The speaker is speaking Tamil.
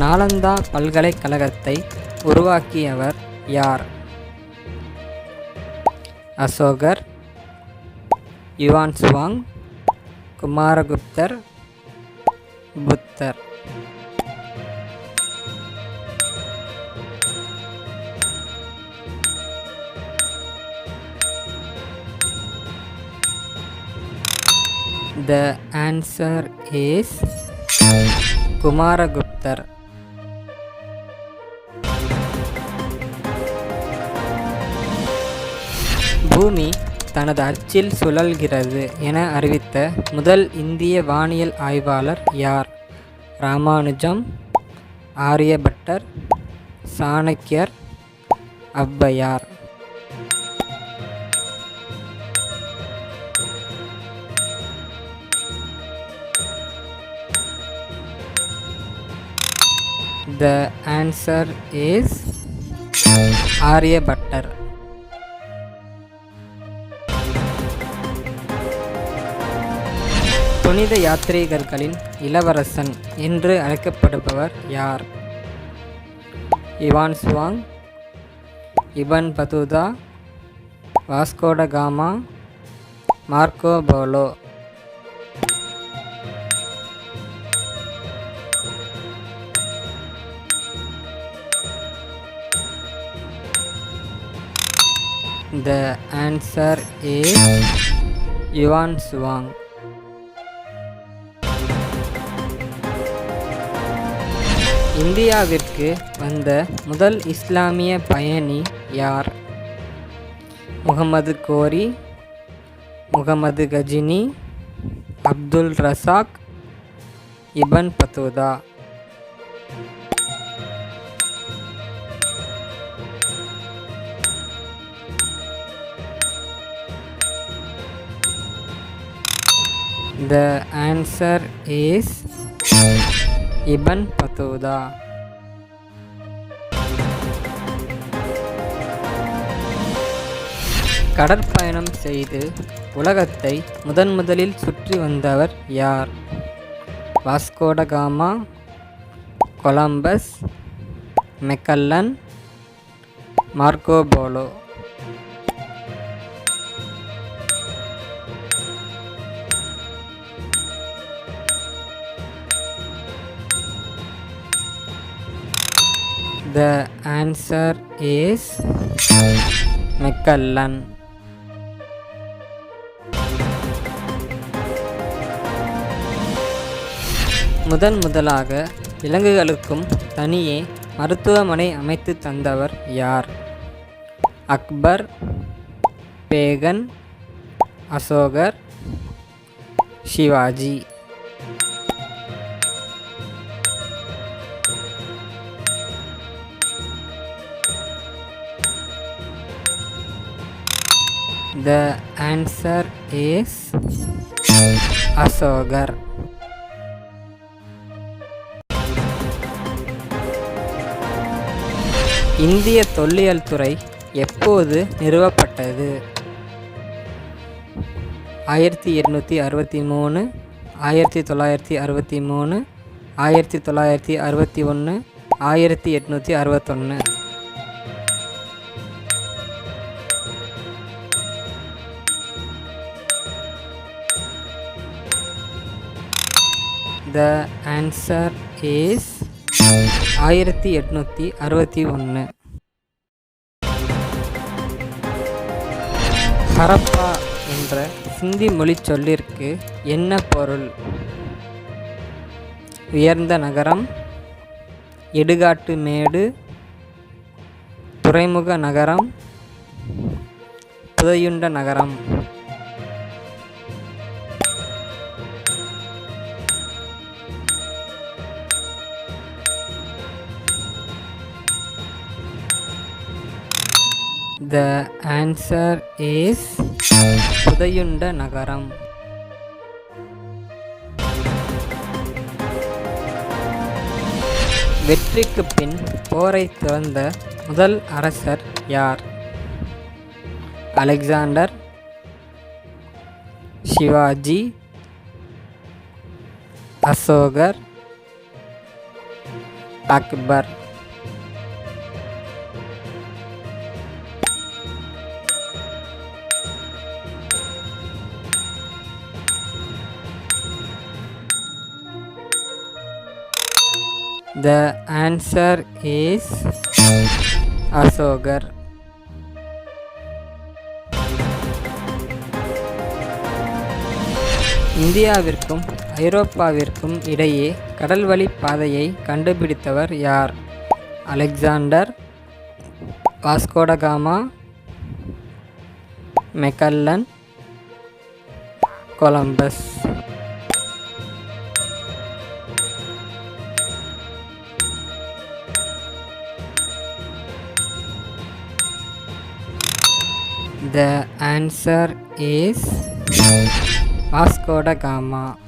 நாலந்தா பல்கலைக்கழகத்தை உருவாக்கியவர் யார்? அசோகர் Yuan Chwang குமாரகுப்தர் Buddha. The answer is குமாரகுப்தர். பூமி தனது அச்சில் சுழல்கிறது என அறிவித்த முதல் இந்திய வானியல் ஆய்வாளர் யார்? ராமானுஜம் ஆரியபட்டர் சாணக்கியர் ஔவையார். The answer is ஆரியபட்டர். புனித யாத்ரீகர்களின் இளவரசன் என்று அழைக்கப்படுபவர் யார்? Hiuen Tsang Ibn Battuta Vasco da Gama Marco Polo. The answer is Yuan Chwang. இந்தியாவிற்கு வந்த முதல் இஸ்லாமிய பயணி யார்? Muhammad Ghori Muhammad Ghazni Abdul Razzaq Ibn Battuta. The answer is Ibn Battuta கடற்பயணம் செய்து உலகத்தை முதன் முதலில் சுற்றி வந்தவர் யார்? Vasco da Gama Columbus Magellan Marco Polo The answer is Magellan முதன் முதலாக விலங்குகளுக்கும் தனியே மருத்துவமனை அமைத்து தந்தவர் யார்? அக்பர் பேகன் அசோகர் சிவாஜி. The answer is அசோகர் இந்திய தொல்லியல் துறை எப்போது நிறுவப்பட்டது? ஆயிரத்தி எட்நூற்றி அறுபத்தி மூணு ஆயிரத்தி தொள்ளாயிரத்தி அறுபத்தி மூணு ஆயிரத்தி தொள்ளாயிரத்தி அறுபத்தி ஒன்று ஆயிரத்தி எட்நூற்றி அறுபத்தொன்று த ஆன்சர் இஸ் ஆயிரத்தி எட்நூற்றி அறுபத்தி ஒன்று. ஹரப்பா என்ற சிந்தி மொழிச் சொல்லிற்கு என்ன பொருள்? உயர்ந்த நகரம் இடுகாட்டு மேடு துறைமுக நகரம் புதையுண்ட நகரம். த ஆன்சர் இஸ் புதையுண்ட நகரம். வெற்றிக்கு பின் போரை துறந்த முதல் அரசர் யார்? அலெக்சாண்டர் சிவாஜி அசோகர் Akbar. The answer is Asogar. இந்தியாவிற்கும் ஐரோப்பாவிற்கும் இடையே கடல்வழி பாதையை கண்டுபிடித்தவர் யார் Alexander Vasco da Gama Magellan Columbus The answer is Vasco da Gama.